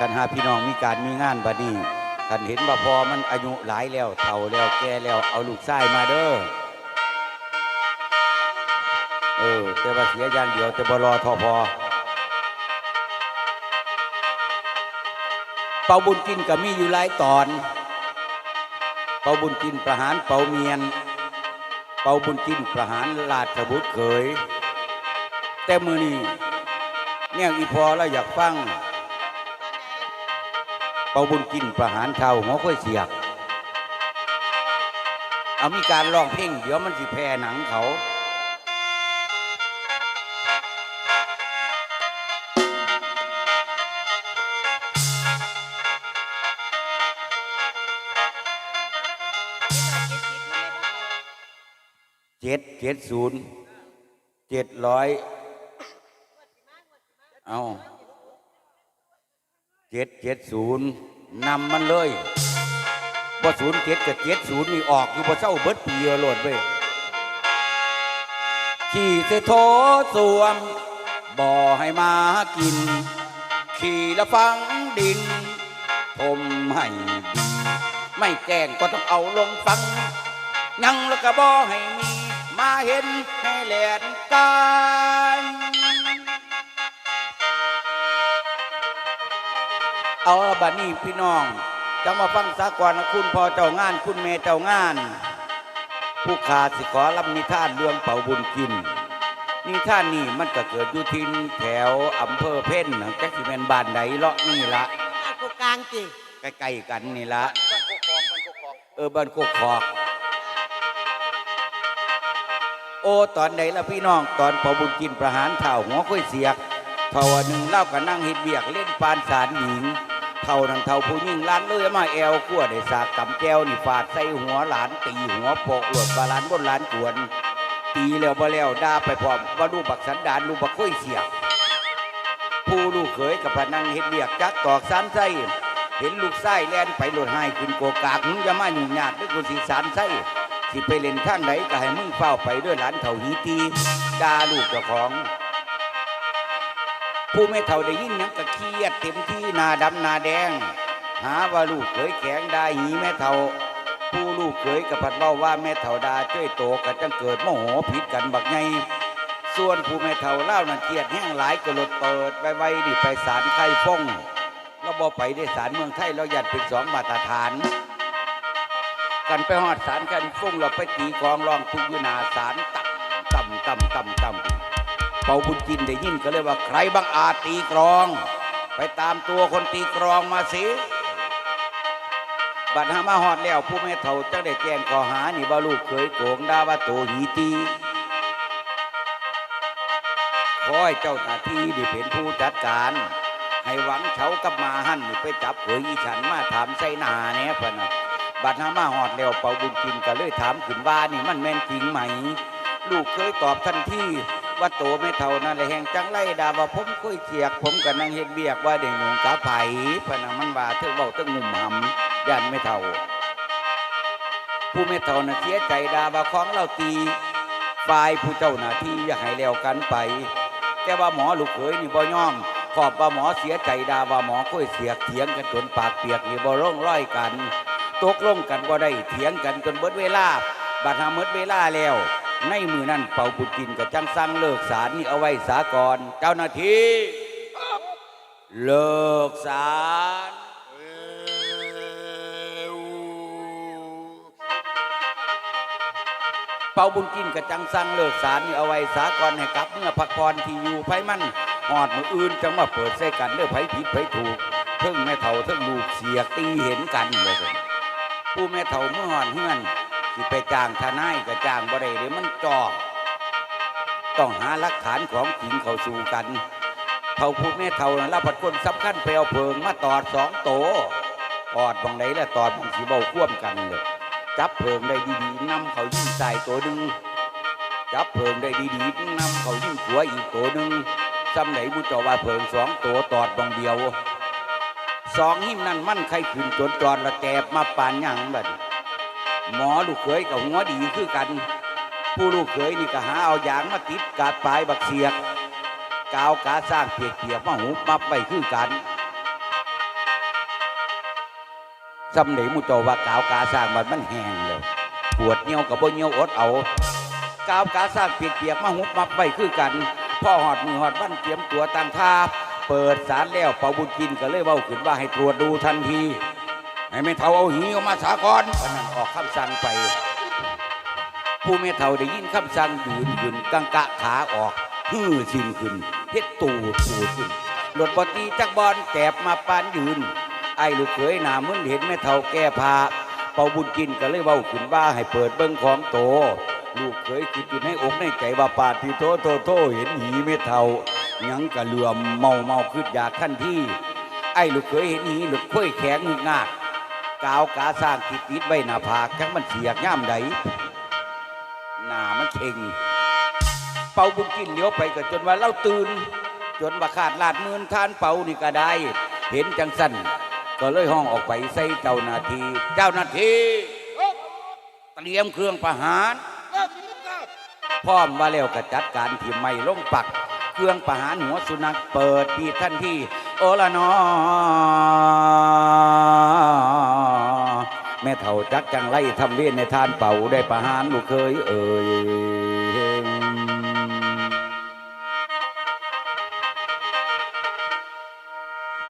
กันหาพี่น้องมีการมีงานบัดนี้กันเห็นว่าพอมันอายุหลายแล้วเฒ่าแล้วแก่แล้วเอาลูกชายมาเด้อเออแต่ว่าเสียอย่างเดียวแต่บ่รอทอพอเป่าบุญกินก็มีอยู่หลายตอน เป่าบุญกินประหารเป่าเมียน เป่าบุญกินประหารราชบุตรเขย แต่มือนี้เนี่ยอีพอแล้วอยากฟัง เป่าบุญกินประหารเท่าหัวค่อยเสียก เอามีการร้องเพลงเดี๋ยวมันสิแพ้หนังเขาเจ็ดเจ็ดศูนย์เจ็ดร้อยเอา เจ็ดเจ็ดศูนย์นำมันเลยบ่ศูนย์เจ็ดกับเจ็ดศูนย์นี่ออกอยู่บ่เศร้าเบิดปีเอโลดเว้ยขี่เสโทสวม บ่อให้มากิน ขี่ละฟังดินผมให้ดีไม่แกล้งก็ต้องเอาลงฟัง ยังแล้วก็บ่ให้มี มาเห็นให้แหลนกา เอาละบัดนี้พี่น้องจังมาฟังสากรนะคุณพ่อเจ้างาน คุณเมเจ้างาน ผู้ขาสิขอรับนิทานเรื่องเป่าบุญกินนิทานนี่มันก็เกิดอยู่ทินแถวอำเภอเพ่นจักสิแม่นบ้านใดเลาะนี่ละอะกูกลางจิใกล้ๆกันนี่ละเออบ้านโคกคอกโอ้ตอนไหนละพี่น้องตอนพอบุญกินประหารเท่าหัวค่อยเสียกเท่าวันหนึ่งเล่ากับนั่งเฮ็ดเบียกเล่นปานสารหญิง เท่านั้นเท่าผู้ยิ่งล้านเลยมาแอวขั้วได้สากกำแก้วนี่ฟาดใส่หัวหลานตีหัวโปกหลดบาลานบนหลานกวน ตีแล้วบ่แล้วด่าไปพร้อมว่าลูกบักสันดานลูกบักค่อยเสียกผู้ลูกเขยกับพนังเฮ็ดเบียกจักตอกสานไส้เห็นลูกไส้แล่นไปหลดให้ขึ้นโกกากมึงอย่ามาหยุ่งยากด้วยกูสิสานไส้สิไปเล่นทางไหนก็ให้มึงเฝ้าไปด้วยหลานเถ่าหีตีด่าลูกเจ้าของ ผู้ไม่เท่าได้ยินหยังก็เครียดเต็มที่นาดำนาแดง หาว่าลูกเขยแข็งได้หีแม่เท่า ผู้ลูกเขยกับพัดเล่าว่าแม่เท่าดาจ้อยโตกันจังเกิดโมโหผิดกันบักไงส่วนผู้แม่เฒ่าเล่านั่นเกียดแห้งหลายก็หลดเปิดไว้ไว้ดิไปศาลไข่ฟงเราบ่ไปได้ศาลเมืองไทยเราหยัดเป็นสองมาตรฐาน กันไปหอดศาลกันฟงเราไปตีกองรองทุกอยู่หนาศาลต่ำต่ำต่ำต่ำต่ำ เป่าบุญกินได้ยินก็เลยว่าใครบังอาจตีกลอง ไปตามตัวคนตีกลองมาสิบัดหามาหอดแล้วผู้แม่เฒ่าจังได้แจ้งข้อหานี่ว่าลูกเคยโกงดาว่าโตหีตีขอให้เจ้าหน้าที่ได้เป็นผู้จัดการ ให้หวังเฉากับมาหั่นนี่ไปจับเผยอีฉันมาถามใส่นาเนี่ยพะนะบัดหามาหอดแล้วเป่าบุญกินก็เลยถามขึ้นว่านี่มันแม่นจริงไหม ลูกเคยตอบทันที ว่าโตไม่เท่านั้นเลยแหงจังไล่ด่าว่าผมเคยเสียก ผมกับนางเฮ็ดเบียกว่าเด็กหนุ่มกาไผ่พะนะมันว่าเธอเบาเธองุ่มหำยันไม่เท่า ผู้ไม่เท่าน่ะเสียใจดาว่าของเราตีฝ่ายผู้เจ้าหน้าที่อยากให้แล้วกันไป แต่ว่าหมอลูกเขยนี่บ่ยอมขอบว่าหมอเสียใจดาว่าหมอค่อยเสียกเถียงกันจนปากเปียกนี่บ่ร่องร้อยกันตกลงกันบ่ได้เถียงกันจนเบิดเวลาบัดหาเบิดเวลาแล้ว ในมือนั้นเป่าบุญกินกับจังสั่งเลิกสารนี่เอาไว้สากรเจ้าหน้าที่ เลิกสารเป่าบุญกินกับจังสั่งเลิกสารนี่เอาไว้สากรให้กลับเมื่อพักผ่อนที่อยู่ไผมันหอดมืออื่นจังมาเปิดใส่กันเด้อไผผิดไผถูกเทิงแม่เฒ่าเทิงลูกเสียกตีเห็นกันเลยผู้แม่เฒ่าเมื่อหอนเฮือน สิไปจ้างทนายก็จ้างบ่ได้เดี๋ยมันจอต้องหาหลักฐานของจริงเขาสู่กันเฒ่าผู้แม่เฒ่านั้นรับผัดคนสำคัญไปเอาเพิงมาตอดสองโตตอดบังไดและตอดบังสีเบาควมกันเลยจับเพิงได้ดีๆนำเขายิ่งใส่ตัวหนึ่งจับเพิงได้ดีๆนำเขายิ่งขัวอีกตัวหนึ่งจำไหนบุจว่าเพิงสองตัวตอดบางเดียวสองหิมนั่นมั่นใครขึ้นจนจอดละแกบมาปานยังบัด หมอลูกเขยกับหัวดีคือกัน ผู้ลูกเขยนี่ก็หาเอายางมาติดกาดปลายบักเสียกกาวกาสร้างเปียกเปียกมาหุบมับไปคือกันจำไหนหมูเจว่ากาวกาสร้างมันมันแห้งแล้วปวดเหี่ยวกับบ่เหี่ยวอดเอากาวกาสร้างเปียกๆมาหุบมับไว้คือกันพ่อหอดมือหอดวันเตรียมตัวตั้งท่าเปิดสารแล้วเป่าบุญกินก็เลยเว้าขึ้นว่าให้ตรวจดูทันที ให้ไม่เท่าเอาหีออกมาสาก่อนพนันออกคำสั่งไป ผู้เมเท่าได้ยินคำสั่งยืนขึ้นกังกะขาออกฮื้อชินขึ้นเฮ็ดตูดปูดขึ้นรถปตีจักบอลแกบมาปานยืน ไอ้ลูกเขยหนามึนเห็นแม่เท่าแก้ผ้าเป่าบุญกินก็เลยเว้าขึ้นว่าให้เปิดเบิ้งของโต ลูกเขยคิดอยู่ในอกในใจว่าปาดที่โตโตโตเห็นหีแม่เท่ายังกะเหลื่อมเมาเมาขึ้นอยากทันที่ไอ้ลูกเขยเห็นหีลูกค่อยแข็งงาก กาวกาสร้างติดติดใบหน้าผากจังมันเสียกย่ามใดหน้ามันเข่ง เป่าบุญกินเลี้ยวไปก็จนว่าเล่าตื่น จนว่าขาดลาดมืนทานเป่านี่ก็ได้ เห็นจังสั้นก็เลยห้องออกไปใส่เจ้าหน้าที เจ้าหน้าทีเตรียมเครื่องประหารพร้อมว่าแล้วก็จัดการที่ไม่ลงปัก เครื่องประหารหัวสุนัขเปิดปีทันทีโอละนอ แม่เฒ่าจักจังไล่ทำเวียนในทานเป่าได้ประหารบุเคยเอ่ย